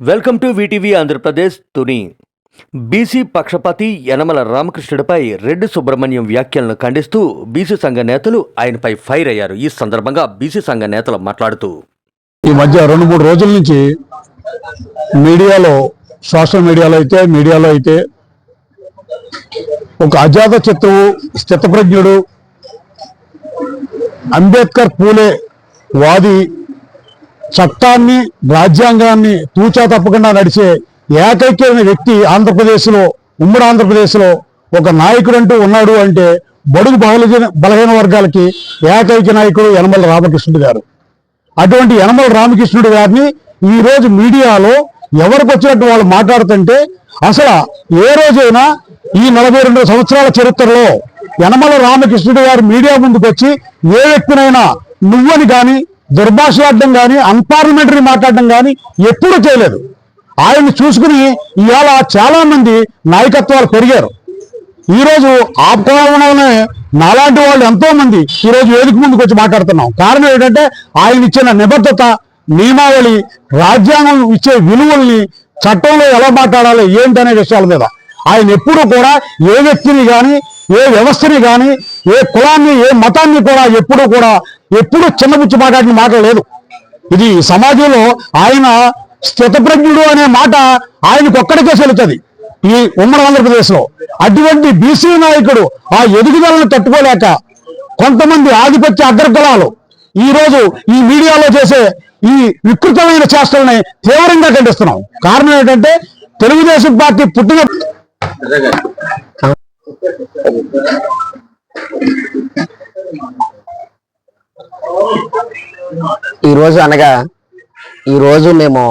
Welcome to VTV Andhra Pradesh Tuni. BC పక్షపాతి యనమల రామకృష్ణుడిపై రెడ్డి సుబ్రహ్మణ్యం వ్యాఖ్యలను ఖండిస్తూ బీసీ సంఘ నేతలు ఆయనపై ఫైర్ అయ్యారు. ఈ సందర్భంగా బీసీ సంఘ నేతలు మాట్లాడుతూ ఈ మధ్య రెండు మూడు రోజుల నుంచి మీడియాలో సోషల్ మీడియాలో అయితే మీడియాలో అయితే ఒక అజాత చిత్తువు స్థితప్రజ్ఞుడు అంబేద్కర్ పూలే వాది చట్టాన్ని రాజ్యాంగాన్ని తూచా తప్పకుండా నడిచే ఏకైక్యమైన వ్యక్తి ఆంధ్రప్రదేశ్లో ఉమ్మడి ఆంధ్రప్రదేశ్లో ఒక నాయకుడు అంటూ ఉన్నాడు అంటే బడుగు బలహీన బలహీన వర్గాలకి ఏకైక నాయకుడు యనమల రామకృష్ణుడు గారు. అటువంటి యనమల రామకృష్ణుడు గారిని ఈ రోజు మీడియాలో ఎవరికి వచ్చినట్టు వాళ్ళు మాట్లాడుతుంటే అసలు ఏ రోజైనా ఈ నలభై రెండు సంవత్సరాల చరిత్రలో యనమల రామకృష్ణుడు గారు మీడియా ముందుకు వచ్చి ఏ వ్యక్తినైనా నువ్వని కానీ దుర్భాషలాడడం కానీ అన్పార్లమెంటరీ మాట్లాడడం కానీ ఎప్పుడూ చేయలేదు. ఆయన్ని చూసుకుని ఇవాళ చాలా మంది నాయకత్వాలు పెరిగారు. ఈ రోజు ఆ నాలాంటి వాళ్ళు ఎంతో మంది ఈ రోజు వేదిక ముందుకు వచ్చి మాట్లాడుతున్నాం. కారణం ఏంటంటే ఆయన ఇచ్చిన నిబద్ధత నియమావళి రాజ్యాంగం ఇచ్చే విలువల్ని చట్టంలో ఎలా మాట్లాడాలి ఏంటనే విషయాల మీద. ఆయన ఎప్పుడూ కూడా ఏ వ్యక్తిని కానీ ఏ వ్యవస్థని కానీ ఏ కులాన్ని ఏ మతాన్ని కూడా ఎప్పుడూ కూడా ఎప్పుడూ చిన్నపుచ్చి మాట్లాడిన మాట లేదు. ఇది సమాజంలో ఆయన స్థితప్రజ్ఞుడు అనే మాట ఆయనకు ఒక్కడికే చెల్లుతుంది ఈ ఉమ్మడి ఆంధ్రప్రదేశ్లో అటువంటి బీసీ నాయకుడు ఆ ఎదుగుదలను తట్టుకోలేక కొంతమంది ఆధిపత్య అగ్రకులాలు ఈ రోజు ఈ మీడియాలో చేసే ఈ వికృతమైన చేష్టల్ని తీవ్రంగా ఖండిస్తున్నాం. కారణం ఏంటంటే తెలుగుదేశం పార్టీ పుట్టిన ఈరోజు అనగా ఈ రోజు మేము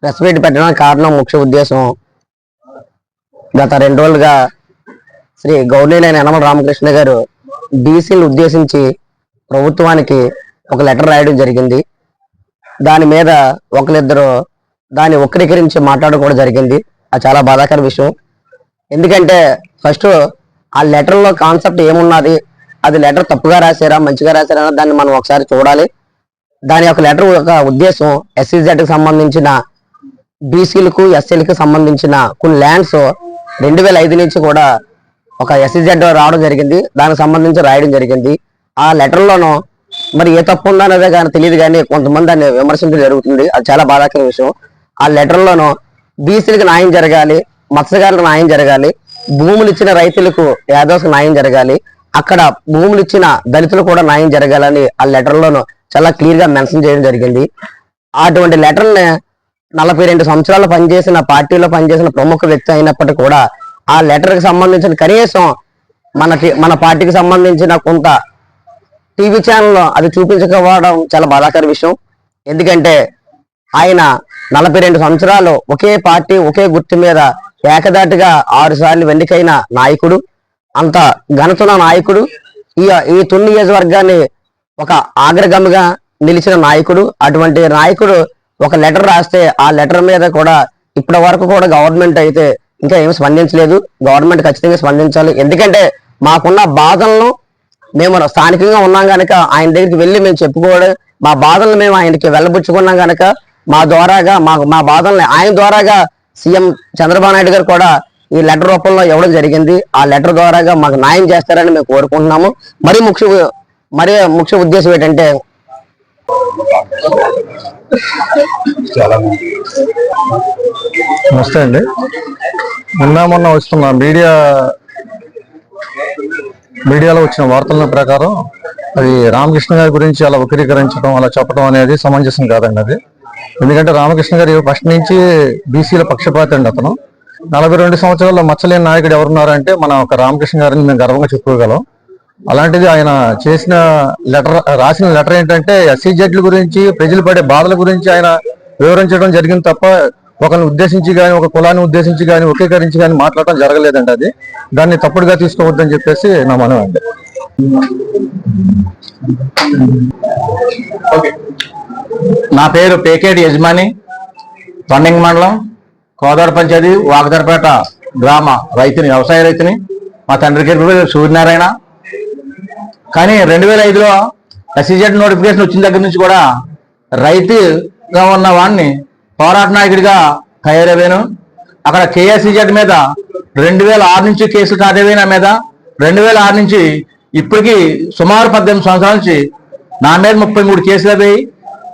ప్రెస్ మీట్ పెట్టడానికి కారణం ముఖ్య ఉద్దేశం గత రెండు రోజులుగా శ్రీ గౌరీలైన యనమల రామకృష్ణ గారు బీసీలు ఉద్దేశించి ప్రభుత్వానికి ఒక లెటర్ రాయడం జరిగింది. దాని మీద ఒకరిద్దరు దాన్ని వక్రీకరించి మాట్లాడుకోవడం కూడా జరిగింది. అది చాలా బాధాకర విషయం. ఎందుకంటే ఫస్ట్ ఆ లెటర్లో కాన్సెప్ట్ ఏమున్నది? అది లెటర్ తప్పుగా రాశారా మంచిగా రాశారా దాన్ని మనం ఒకసారి చూడాలి. దాని యొక్క లెటర్ యొక్క ఉద్దేశం ఎస్సీజెడ్కి సంబంధించిన బీసీలకు ఎస్సీలకు సంబంధించిన కొన్ని ల్యాండ్స్ రెండు వేల ఐదు నుంచి కూడా ఒక ఎస్సీజెడ్ రావడం జరిగింది. దానికి సంబంధించి రాయడం జరిగింది. ఆ లెటర్లోనూ మరి ఏ తప్పు ఉందనేదే కానీ తెలియదు కానీ కొంతమంది దాన్ని విమర్శించడం జరుగుతుంది. అది చాలా బాధాకర విషయం. ఆ లెటర్లోనూ బీసీలకు న్యాయం జరగాలి మత్స్యకారులకు న్యాయం జరగాలి భూములు ఇచ్చిన రైతులకు యాదవ్స్కి న్యాయం జరగాలి అక్కడ భూములు ఇచ్చిన దళితులు కూడా న్యాయం జరగాలని ఆ లెటర్లోనూ చాలా క్లియర్గా మెన్షన్ చేయడం జరిగింది. అటువంటి లెటర్ నలభై రెండు సంవత్సరాలు పనిచేసిన పార్టీలో పనిచేసిన ప్రముఖ వ్యక్తి అయినప్పటికీ కూడా ఆ లెటర్కి సంబంధించిన కనీసం మనకి మన పార్టీకి సంబంధించిన కొంత టీవీ ఛానల్ అది చూపించకపోవడం చాలా బాధాకర విషయం. ఎందుకంటే ఆయన నలభై రెండు సంవత్సరాలు ఒకే పార్టీ ఒకే గుర్తు మీద ఏకదాటిగా ఆరు సార్లు వెన్నికైన నాయకుడు అంత ఘనతున్న నాయకుడు. ఈ ఈ తుని నియోజకవర్గాన్ని ఒక ఆగ్రగముగా నిలిచిన నాయకుడు. అటువంటి నాయకుడు ఒక లెటర్ రాస్తే ఆ లెటర్ మీద కూడా ఇప్పటి వరకు కూడా గవర్నమెంట్ అయితే ఇంకా ఏమి స్పందించలేదు. గవర్నమెంట్ ఖచ్చితంగా స్పందించాలి. ఎందుకంటే మాకున్న బాధలను మేము స్థానికంగా ఉన్నాం కనుక ఆయన దగ్గరికి వెళ్ళి మేము చెప్పుకోవడం మా బాధలను మేము ఆయనకి వెళ్ళబుచ్చుకున్నాం కనుక మా ద్వారాగా మా మా బాధల్ని ఆయన ద్వారాగా సీఎం చంద్రబాబు నాయుడు గారు కూడా ఈ లెటర్ రూపంలో ఇవ్వడం జరిగింది. ఆ లెటర్ ద్వారాగా మాకు న్యాయం చేస్తారని మేము కోరుకుంటున్నాము. మరి ముఖ్య మరి ముఖ్య ఉద్దేశం ఏంటంటే నమస్తే అండి. నిన్న మొన్న వస్తున్న మీడియా మీడియాలో వచ్చిన వార్తల ప్రకారం అది రామకృష్ణ గారి గురించి అలా వక్రీకరించడం అలా చెప్పడం అనేది సమంజసం కాదండి అది. ఎందుకంటే రామకృష్ణ గారి ఫస్ట్ నుంచి బీసీల పక్షపాతి అండి అతను. నలభై రెండు సంవత్సరాల్లో మచ్చలేని నాయకుడు ఎవరున్నారంటే మన ఒక రామకృష్ణ గారిని మేము గర్వంగా చెప్పుకోగలం. అలాంటిది ఆయన చేసిన లెటర్ రాసిన లెటర్ ఏంటంటే ఎస్సీ జడ్ల గురించి ప్రజలు పడే బాధల గురించి ఆయన వివరించడం జరిగింది తప్ప ఒకరిని ఉద్దేశించి కానీ ఒక కులాన్ని ఉద్దేశించి కానీ ఒకేకరించి కానీ మాట్లాడటం జరగలేదండి అది. దాన్ని తప్పుడుగా తీసుకోవద్దని చెప్పేసి నా మనం అండి. నా పేరు పేకేటి యజమాని తొండంగి మండలం కోదాడ పంచాయతీ వాకదరపేట గ్రామ రైతుని వ్యవసాయ రైతుని. మా తండ్రి గారి సూర్యనారాయణ. కానీ రెండు వేల ఐదులో ఎస్సీజెడ్ నోటిఫికేషన్ వచ్చిన దగ్గర నుంచి కూడా రైతుగా ఉన్న వాడిని పోరాట నాయకుడిగా తయారయ్యాను అక్కడ కేఎస్సీజెడ్ మీద రెండు వేల ఆరు నుంచి కేసులు కాదేవి నా మీద రెండు వేల ఆరు నుంచి ఇప్పటికీ సుమారు పద్దెనిమిది సంవత్సరాల నుంచి నా మీద ముప్పై మూడు కేసులు అయ్యాయి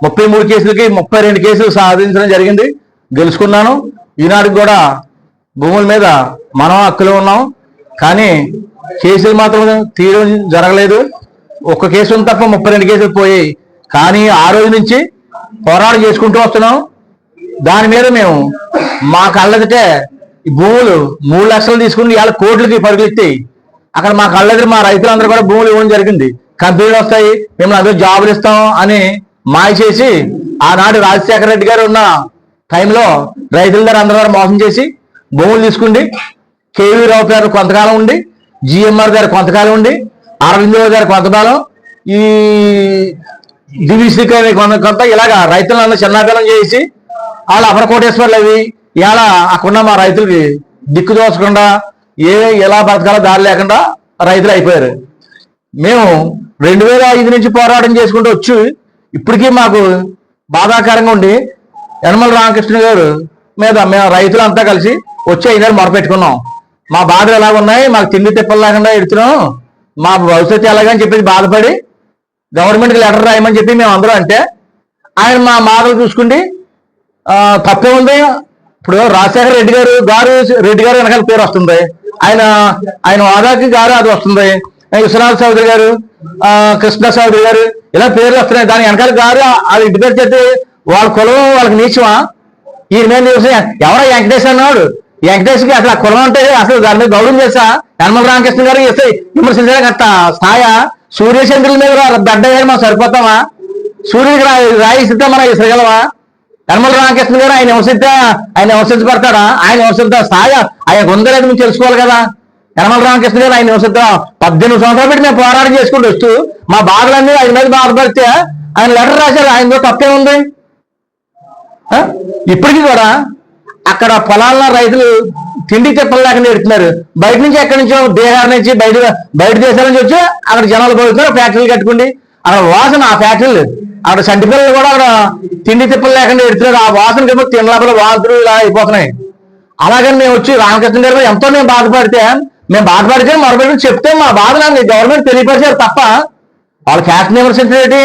ముప్పై మూడు కేసులకి ముప్పై రెండు కేసులు సాధించడం జరిగింది. గెలుచుకున్నాను. ఈనాటికి కూడా భూముల మీద మనం హక్కులు ఉన్నాం. కానీ కేసులు మాత్రం తీయడం జరగలేదు. ఒక్క కేసు ఉంది తప్ప ముప్పై రెండు కేసులు పోయాయి. కానీ ఆ రోజు నుంచి పోరాటం చేసుకుంటూ వస్తున్నాం. దాని మీద మేము మా కళ్ళదిటే భూములు మూడు లక్షలు తీసుకుని ఇవాళ కోట్లకి పరుగులెత్తి అక్కడ మా కళ్ళెదురు మా రైతులందరూ కూడా భూములు ఇవ్వడం జరిగింది. కంపెనీలు వస్తాయి. మేము అందరూ జాబులు ఇస్తాం అని మాయ చేసి ఆనాడు రాజశేఖర రెడ్డి గారు ఉన్న టైంలో రైతుల దగ్గర అందరూ కూడా మోసం చేసి భూములు తీసుకుండి కేవీ రావు గారు కొంతకాలం ఉండి జిఎంఆర్ గారు కొంతకాలం ఉండి అరవిందో గారు కొంతకాలం ఈ డివిసి గారి కొంత కొంత ఇలాగా రైతులందరూ చిన్నాపిల్లం చేసి వాళ్ళు అపరకోటేశ్వర్లు అవి ఇలా అక్కడ మా రైతులకి దిక్కు దోచకుండా ఏ ఎలా బతకాలో దారి లేకుండా రైతులు అయిపోయారు. మేము రెండు వేల ఐదు నుంచి పోరాటం చేసుకుంటూ వచ్చి ఇప్పటికీ మాకు బాధాకరంగా ఉండి యనమల రామకృష్ణ గారు మీద మేము రైతులంతా కలిసి వచ్చి అయినారు మొరపెట్టుకున్నాం. మా బాధలు ఎలా ఉన్నాయి? మాకు తిండి తిప్పలు లేకుండా ఎడుతున్నాం. మా భవిష్యత్తు ఎలాగని చెప్పేసి బాధపడి గవర్నమెంట్కి లెటర్ రాయమని చెప్పి మేము అందరం అంటే ఆయన మా మాటలు చూసుకుండి తప్పే ఉంది. ఇప్పుడు రాజశేఖర రెడ్డి గారు గారు రెడ్డి గారు వెనకాల పేరు వస్తుంది. ఆయన ఆయన హోదాకి గారు అది వస్తుంది. విశ్వనాథ్ చౌదరి గారు కృష్ణ చౌదరి గారు ఇలా పేర్లు వస్తున్నాయి. దాని వెనకాల గారు వాళ్ళ ఇంటి పేరు చెప్తే వాళ్ళ కులం వాళ్ళకి నీచమా? ఈయన మీద చూసి ఎవరో వెంకటేష్ అన్నాడు? వెంకటేష్కి అసలు కులం అంటే అసలు దాని మీద గౌరవం చేసా యనమల రామకృష్ణ గారు విమర్శించడానికి అంత స్థాయి సూర్యచంద్రుల మీద దడ్డ మనం సరిపోతామా? సూర్యుడికి రా- రాయి ఇస్తే మనం ఇసగలవా యనమల రామకృష్ణ గారు ఆయన విమర్శిస్తే ఆయన విమర్శించబడతాడా? ఆయన విమర్శిద్దా స్థాయి ఆయన ఉందలేదు మేము తెలుసుకోవాలి కదా. యనమల రామకృష్ణ గారు ఆయన విమర్శిద్దా పద్దెనిమిది సంవత్సరాలు పెట్టి మేము పోరాటం చేసుకుంటూ వస్తూ మా బాధలన్నీ ఆయన మీద బాధపడితే ఆయన లెటర్ రాశారు. ఆయనతో తప్పే ఉంది ఇప్పటికీ కూడా అక్కడ పొలాల్లో రైతులు తిండి తిప్పలు లేకుండా ఎడుతున్నారు బయట నుంచి ఎక్కడి నుంచో బీహార్ నుంచి బయట బయట దేశాల నుంచి వచ్చి అక్కడ జనాలు పోతున్నారు ఫ్యాక్టరీలు కట్టుకోండి. అక్కడ వాసన ఆ ఫ్యాక్టరీలు అక్కడ సంటి పిల్లలు కూడా అక్కడ తిండి తిప్పలు లేకుండా ఎడుతున్నారు ఆ వాసన కింద తినలాపల వాసులు ఇలా అయిపోతున్నాయి. అలాగని మేము వచ్చి రామకృష్ణ గారు ఎంతో మేము బాధపడితే మేము బాధపడితే మరొకటి చెప్తే మా బాధ నాకు గవర్నమెంట్ తెలియపరిచారు తప్ప వాళ్ళ ఫ్యాక్టరీ రెడ్డి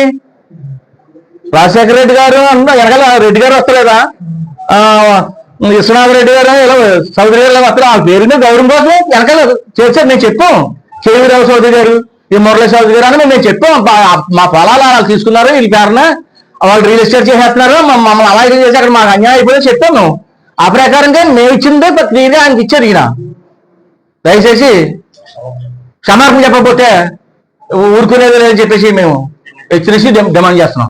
రాజశేఖర రెడ్డి గారు అన్న వెనకాల రెడ్డి గారు వస్తలేదా? ఆ, విశ్వనాథ రెడ్డి గారు? ఇలా చౌదరి గారు ఇలా ఆ పేరు మీద గౌరవం కోసం వెనకాల చేశారు. నేను చెప్పాం. కేవీ రావు చౌదరి గారు ఈ మురళీ చౌదరి గారు అని మేము చెప్పాం. మా పొలాలు వాళ్ళు తీసుకున్నారు. వీళ్ళ కారణం వాళ్ళు రియల్ ఎస్టేట్ చేసేస్తున్నారు. మమ్మ- మమ్మల్ని అలాగే చేసి అక్కడ మాకు అన్యాయం అయిపోయింది చెప్పాను ఆ ప్రకారంగా మేము ఇచ్చిందే క్లియర్గా ఆయనకి ఇచ్చారు ఈయన. దయచేసి క్షమాపణ చెప్పకపోతే ఊరుకునేది లేదని చెప్పేసి మేము హెచ్చరించి డిమాండ్ చేస్తున్నాం.